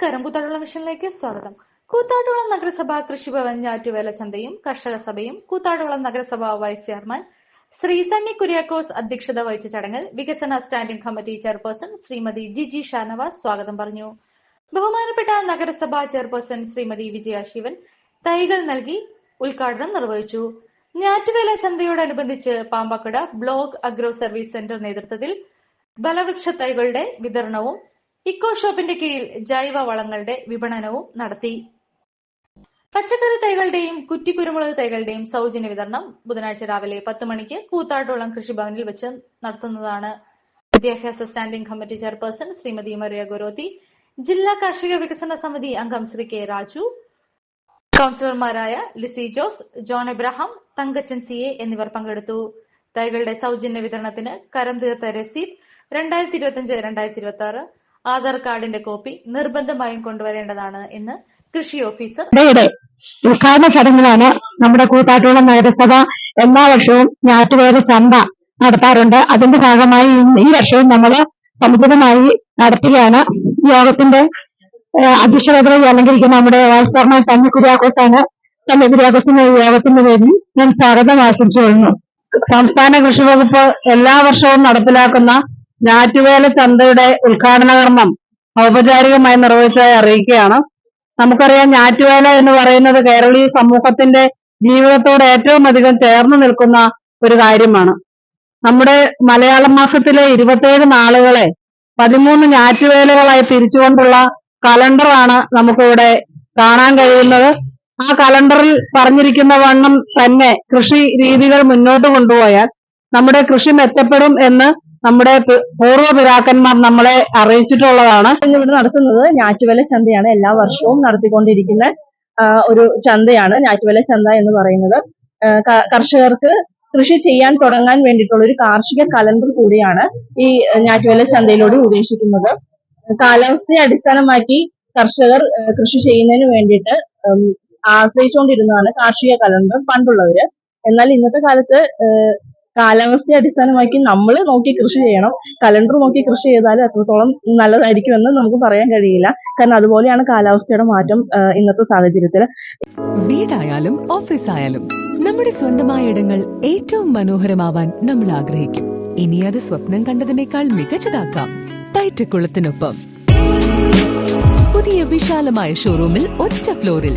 നമസ്കാരം. കൂത്താട്ടുള മിഷനിലേക്ക് സ്വാഗതം. കൂത്താട്ടുകുളം നഗരസഭ കൃഷിഭവൻ ഞാറ്റുവേല ചന്തയും കർഷക സഭയും കൂത്താട്ടുകുളം നഗരസഭ വൈസ് ചെയർമാൻ ശ്രീ സണ്ണി കുര്യാക്കോസ് അധ്യക്ഷത വഹിച്ച ചടങ്ങിൽ വികസന standing committee chairperson Shrimati Jiji Shanavas സ്വാഗതം പറഞ്ഞു. ബഹുമാനപ്പെട്ട നഗരസഭാ ചെയർപേഴ്സൺ ശ്രീമതി വിജയ ശിവൻ തൈകൾ നൽകി ഉദ്ഘാടനം നിർവഹിച്ചു. ഞാറ്റുവേല ചന്തയോടനുബന്ധിച്ച് Pambakuda block agro service centre നേതൃത്വത്തിൽ ബലവൃക്ഷ തൈകളുടെ വിതരണവും ഇക്കോ ഷോപ്പിന്റെ കീഴിൽ ജൈവ വളങ്ങളുടെ വിപണനവും നടത്തി. പച്ചക്കറി തൈകളുടെയും കുറ്റിക്കുരുമുളക് തൈകളുടെയും സൗജന്യ വിതരണം ബുധനാഴ്ച രാവിലെ പത്ത് മണിക്ക് കൂത്താട്ടോളം കൃഷിഭവനിൽ വെച്ച് നടത്തുന്നതാണ്. വിദ്യാഭ്യാസ standing committee chairperson Shrimati Mariya Gurothi ജില്ലാ കാർഷിക വികസന സമിതി അംഗം ശ്രീ കെ രാജു കൌൺസിലർമാരായ ലിസി ജോസ് ജോൺ എബ്രഹാം തങ്കച്ചൻ സി എ എന്നിവർ പങ്കെടുത്തു. തൈകളുടെ സൗജന്യ വിതരണത്തിന് കരം തീർത്ത രസീത് രണ്ടായിരത്തി ഇരുപത്തിയഞ്ച് രണ്ടായിരത്തി ഇരുപത്തി ആറ് ആധാർ കാർഡിന്റെ കോപ്പി നിർബന്ധമായും കൊണ്ടുവരേണ്ടതാണ് എന്ന് കൃഷി ഓഫീസർ ഉദ്ഘാടന ചടങ്ങിലാണ് നമ്മുടെ കൂത്താട്ടുകുളം നഗരസഭ എല്ലാ വർഷവും ഞാറ്റുവേല ചന്ത നടത്താറുണ്ട്. അതിന്റെ ഭാഗമായി ഈ- വർഷവും നമ്മൾ സമുചിതമായി നടത്തുകയാണ്. യോഗത്തിന്റെ അധ്യക്ഷത അധ്യക്ഷതയിൽ അലങ്കരിക്കുന്ന നമ്മുടെ വൈസ് ചെയർമാൻ സന്നി കുര്യാക്കോസാണ് സന്നി കുര്യാക്കോസിന്റെ യോഗത്തിന്റെ പേരിൽ ഞാൻ സ്വാഗതം ആശംസിച്ചു സംസ്ഥാന കൃഷി വകുപ്പ് എല്ലാ വർഷവും നടപ്പിലാക്കുന്ന ഞാറ്റുവേല ചന്തയുടെ ഉദ്ഘാടന കർമ്മം ഔപചാരികമായി നിർവഹിച്ചതായി അറിയിക്കുകയാണ്. നമുക്കറിയാം ഞാറ്റുവേല എന്ന് പറയുന്നത് കേരളീയ സമൂഹത്തിന്റെ ജീവിതത്തോട് ഏറ്റവും അധികം ചേർന്ന് നിൽക്കുന്ന ഒരു കാര്യമാണ്. നമ്മുടെ മലയാളം മാസത്തിലെ ഇരുപത്തേഴ് നാളുകളെ പതിമൂന്ന് ഞാറ്റുവേലകളായി തിരിച്ചുകൊണ്ടുള്ള കലണ്ടറാണ് നമുക്കിവിടെ കാണാൻ കഴിയുന്നത്. ആ കലണ്ടറിൽ പറഞ്ഞിരിക്കുന്ന വണ്ണം തന്നെ കൃഷി രീതികൾ മുന്നോട്ട് കൊണ്ടുപോയാൽ നമ്മുടെ കൃഷി മെച്ചപ്പെടും എന്ന് നമ്മുടെ പൂർവ പിതാക്കന്മാർ നമ്മളെ അറിയിച്ചിട്ടുള്ളതാണ്. ഇവിടെ നടത്തുന്നത് ഞാറ്റുവേല ചന്തയാണ്. എല്ലാ വർഷവും നടത്തിക്കൊണ്ടിരിക്കുന്ന ഒരു ചന്തയാണ് ഞാറ്റുവേല ചന്ത എന്ന് പറയുന്നത്. കർഷകർക്ക് കൃഷി ചെയ്യാൻ തുടങ്ങാൻ വേണ്ടിയിട്ടുള്ള ഒരു കാർഷിക കലണ്ടർ കൂടിയാണ് ഈ ഞാറ്റുവേല ചന്തയിലൂടെ ഉദ്ദേശിക്കുന്നത്. കാലാവസ്ഥയെ അടിസ്ഥാനമാക്കി കർഷകർ കൃഷി ചെയ്യുന്നതിന് വേണ്ടിയിട്ട് ആശ്രയിച്ചുകൊണ്ടിരുന്നതാണ് കാർഷിക കലണ്ടർ പണ്ടുള്ളവര് എന്നാൽ ഇന്നത്തെ കാലത്ത് കാലാവസ്ഥയെ അടിസ്ഥാനമാക്കി നമ്മൾ നോക്കി കൃഷി ചെയ്യണം. കലണ്ടർ നോക്കി കൃഷി ചെയ്താൽ എത്രത്തോളം നല്ലതായിരിക്കുമെന്ന് നമുക്ക് പറയാൻ കഴിയില്ല. കാരണം അതുപോലെയാണ് കാലാവസ്ഥയുടെ മാറ്റം ഇന്നത്തെ സാഹചര്യത്തിൽ വീടായാലും ഓഫീസായാലും നമ്മുടെ സ്വന്തമായ ഇടങ്ങൾ ഏറ്റവും മനോഹരമാവാൻ നമ്മൾ ആഗ്രഹിക്കും. ഇനി അത് സ്വപ്നം കണ്ടതിനേക്കാൾ മികച്ചതാക്കാം പയറ്റക്കുളത്തിനൊപ്പം പുതിയ വിശാലമായ ഷോറൂമിൽ ഒറ്റ ഫ്ലോറിൽ